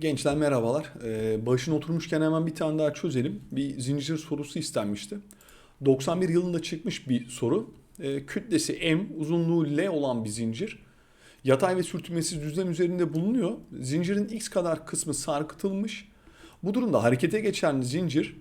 Gençler merhabalar. Ee, başına oturmuşken hemen bir tane daha çözelim. Bir zincir sorusu istenmişti. 91 yılında çıkmış bir soru. Ee, kütlesi M, uzunluğu L olan bir zincir. Yatay ve sürtünmesiz düzlem üzerinde bulunuyor. Zincirin X kadar kısmı sarkıtılmış. Bu durumda harekete geçen zincir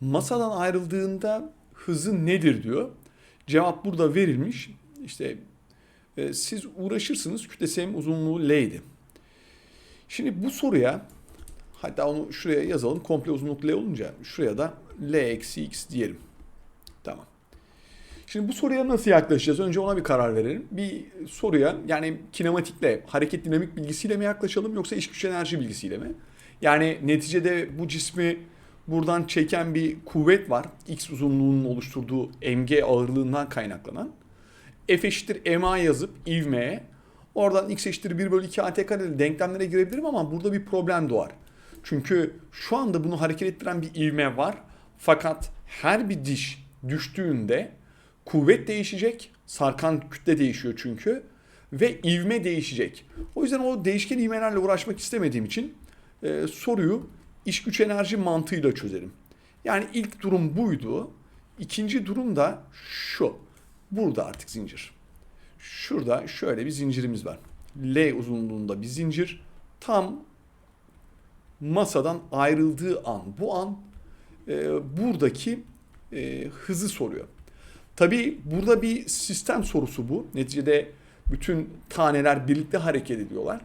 masadan ayrıldığında hızı nedir diyor. Cevap burada verilmiş. İşte e, siz uğraşırsınız kütlesi M, uzunluğu L'ydi. Şimdi bu soruya hatta onu şuraya yazalım. Komple uzunluk L olunca şuraya da L eksi X diyelim. Tamam. Şimdi bu soruya nasıl yaklaşacağız? Önce ona bir karar verelim. Bir soruya yani kinematikle, hareket dinamik bilgisiyle mi yaklaşalım yoksa iş güç enerji bilgisiyle mi? Yani neticede bu cismi buradan çeken bir kuvvet var. X uzunluğunun oluşturduğu mg ağırlığından kaynaklanan. F eşittir ma yazıp ivmeye Oradan x eşittir 1 bölü 2 at kareli denklemlere girebilirim ama burada bir problem doğar. Çünkü şu anda bunu hareket ettiren bir ivme var. Fakat her bir diş düştüğünde kuvvet değişecek. Sarkan kütle değişiyor çünkü. Ve ivme değişecek. O yüzden o değişken ivmelerle uğraşmak istemediğim için e, soruyu iş güç enerji mantığıyla çözerim. Yani ilk durum buydu. İkinci durum da şu. Burada artık zincir. Şurada şöyle bir zincirimiz var. L uzunluğunda bir zincir. Tam masadan ayrıldığı an, bu an e, buradaki e, hızı soruyor. Tabii burada bir sistem sorusu bu. Neticede bütün taneler birlikte hareket ediyorlar.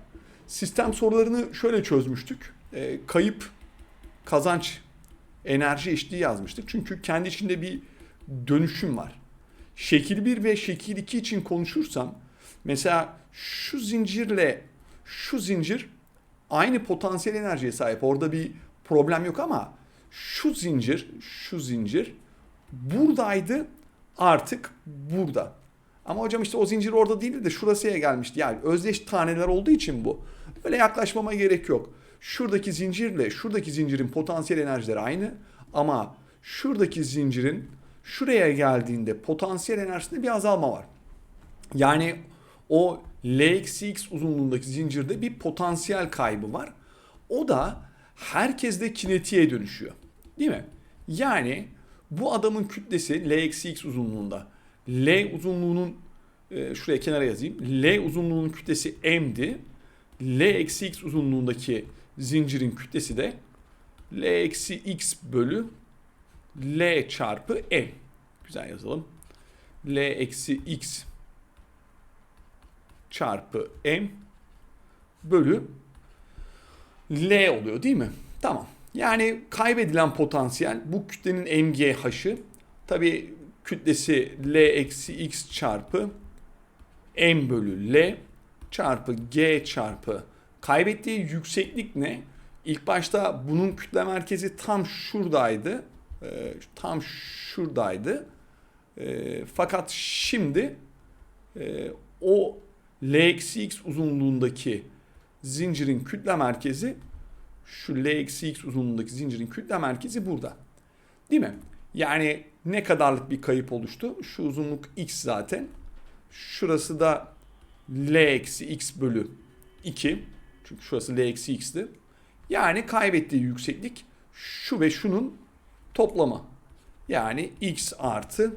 Sistem sorularını şöyle çözmüştük. E, kayıp, kazanç, enerji eşitliği yazmıştık. Çünkü kendi içinde bir dönüşüm var. Şekil 1 ve şekil 2 için konuşursam mesela şu zincirle şu zincir aynı potansiyel enerjiye sahip. Orada bir problem yok ama şu zincir, şu zincir buradaydı artık burada. Ama hocam işte o zincir orada değildi de şurasıya gelmişti. Yani özdeş taneler olduğu için bu. Böyle yaklaşmama gerek yok. Şuradaki zincirle şuradaki zincirin potansiyel enerjileri aynı ama şuradaki zincirin şuraya geldiğinde potansiyel enerjisinde bir azalma var. Yani o L-X uzunluğundaki zincirde bir potansiyel kaybı var. O da herkeste kinetiğe dönüşüyor. Değil mi? Yani bu adamın kütlesi L-X uzunluğunda. L uzunluğunun e, şuraya kenara yazayım. L uzunluğunun kütlesi M'di. L-X uzunluğundaki zincirin kütlesi de L-X bölü L çarpı M. Güzel yazalım. L eksi X çarpı M bölü L oluyor değil mi? Tamam. Yani kaybedilen potansiyel bu kütlenin MGH'ı. Tabi kütlesi L eksi X çarpı M bölü L çarpı G çarpı kaybettiği yükseklik ne? İlk başta bunun kütle merkezi tam şuradaydı. Ee, tam şuradaydı. Ee, fakat şimdi e, o L-X uzunluğundaki zincirin kütle merkezi şu L-X uzunluğundaki zincirin kütle merkezi burada. Değil mi? Yani ne kadarlık bir kayıp oluştu? Şu uzunluk X zaten. Şurası da L-X bölü 2. Çünkü şurası L-X'ti. Yani kaybettiği yükseklik şu ve şunun toplama. Yani x artı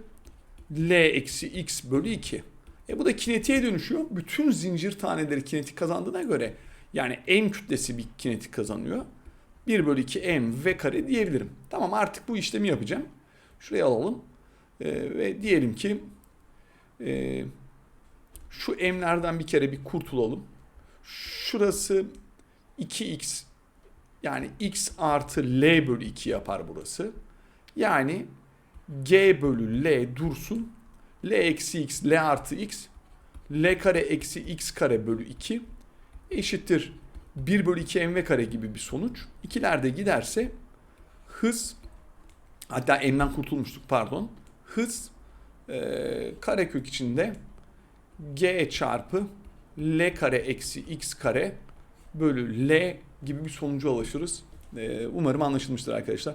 l eksi x bölü 2. E bu da kinetiğe dönüşüyor. Bütün zincir taneleri kinetik kazandığına göre yani m kütlesi bir kinetik kazanıyor. 1 bölü 2 m v kare diyebilirim. Tamam artık bu işlemi yapacağım. Şuraya alalım. E, ve diyelim ki e, şu m'lerden bir kere bir kurtulalım. Şurası 2x yani x artı l bölü 2 yapar burası. Yani g bölü l dursun. l eksi x, l artı x. l kare eksi x kare bölü 2 eşittir 1 bölü 2 mv kare gibi bir sonuç. İkiler de giderse hız hatta m'den kurtulmuştuk pardon. Hız e, karekök içinde g çarpı l kare eksi x kare bölü l gibi bir sonuca ulaşırız. E, umarım anlaşılmıştır arkadaşlar.